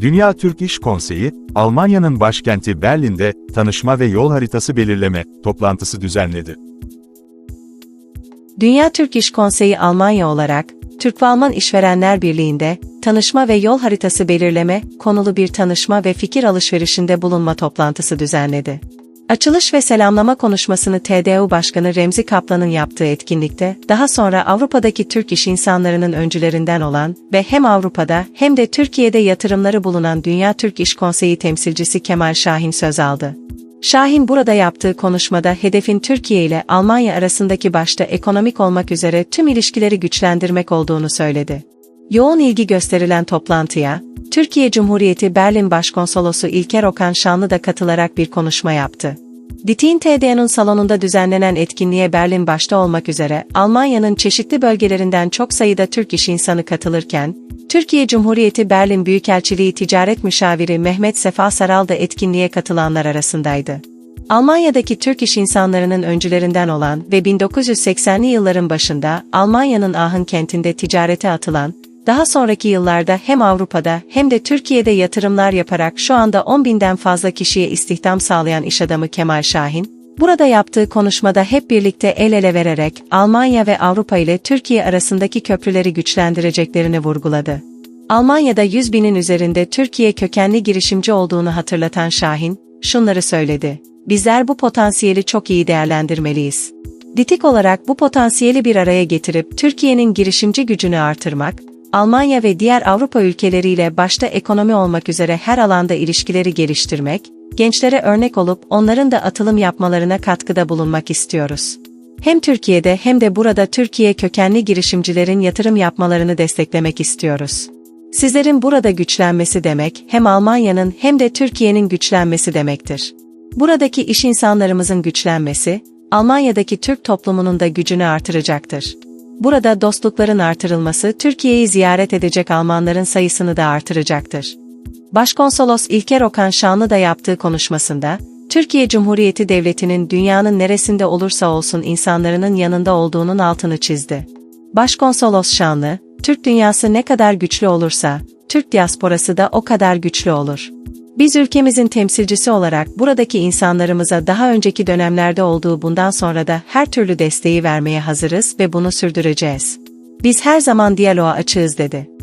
Dünya Türk İş Konseyi, Almanya'nın başkenti Berlin'de tanışma ve yol haritası belirleme toplantısı düzenledi. Dünya Türk İş Konseyi Almanya olarak, Türk ve Alman İşverenler Birliği'nde, tanışma ve yol haritası belirleme, konulu bir tanışma ve fikir alışverişinde bulunma toplantısı düzenledi. Açılış ve selamlama konuşmasını TDU Başkanı Remzi Kaplan'ın yaptığı etkinlikte, daha sonra Avrupa'daki Türk iş insanlarının öncülerinden olan ve hem Avrupa'da hem de Türkiye'de yatırımları bulunan Dünya Türk İş Konseyi temsilcisi Kemal Şahin söz aldı. Şahin burada yaptığı konuşmada hedefin Türkiye ile Almanya arasındaki başta ekonomik olmak üzere tüm ilişkileri güçlendirmek olduğunu söyledi. Yoğun ilgi gösterilen toplantıya, Türkiye Cumhuriyeti Berlin Başkonsolosu İlker Okan Şanlı da katılarak bir konuşma yaptı. Ditin TD'nin salonunda düzenlenen etkinliğe Berlin başta olmak üzere Almanya'nın çeşitli bölgelerinden çok sayıda Türk iş insanı katılırken, Türkiye Cumhuriyeti Berlin Büyükelçiliği Ticaret Müşaviri Mehmet Sefa Saral da etkinliğe katılanlar arasındaydı. Almanya'daki Türk iş insanlarının öncülerinden olan ve 1980'li yılların başında Almanya'nın Aachen kentinde ticarete atılan, daha sonraki yıllarda hem Avrupa'da hem de Türkiye'de yatırımlar yaparak şu anda 10 binden fazla kişiye istihdam sağlayan iş adamı Kemal Şahin, burada yaptığı konuşmada hep birlikte el ele vererek Almanya ve Avrupa ile Türkiye arasındaki köprüleri güçlendireceklerini vurguladı. Almanya'da 100 binin üzerinde Türkiye kökenli girişimci olduğunu hatırlatan Şahin, şunları söyledi. Bizler bu potansiyeli çok iyi değerlendirmeliyiz. Ditik olarak bu potansiyeli bir araya getirip Türkiye'nin girişimci gücünü artırmak, Almanya ve diğer Avrupa ülkeleriyle başta ekonomi olmak üzere her alanda ilişkileri geliştirmek, gençlere örnek olup onların da atılım yapmalarına katkıda bulunmak istiyoruz. Hem Türkiye'de hem de burada Türkiye kökenli girişimcilerin yatırım yapmalarını desteklemek istiyoruz. Sizlerin burada güçlenmesi demek hem Almanya'nın hem de Türkiye'nin güçlenmesi demektir. Buradaki iş insanlarımızın güçlenmesi, Almanya'daki Türk toplumunun da gücünü artıracaktır. Burada dostlukların artırılması Türkiye'yi ziyaret edecek Almanların sayısını da artıracaktır. Başkonsolos İlker Okan Şanlı da yaptığı konuşmasında, Türkiye Cumhuriyeti Devleti'nin dünyanın neresinde olursa olsun insanların yanında olduğunun altını çizdi. Başkonsolos Şanlı, Türk dünyası ne kadar güçlü olursa, Türk diasporası da o kadar güçlü olur. Biz ülkemizin temsilcisi olarak buradaki insanlarımıza daha önceki dönemlerde olduğu bundan sonra da her türlü desteği vermeye hazırız ve bunu sürdüreceğiz. Biz her zaman diyaloğa açığız dedi.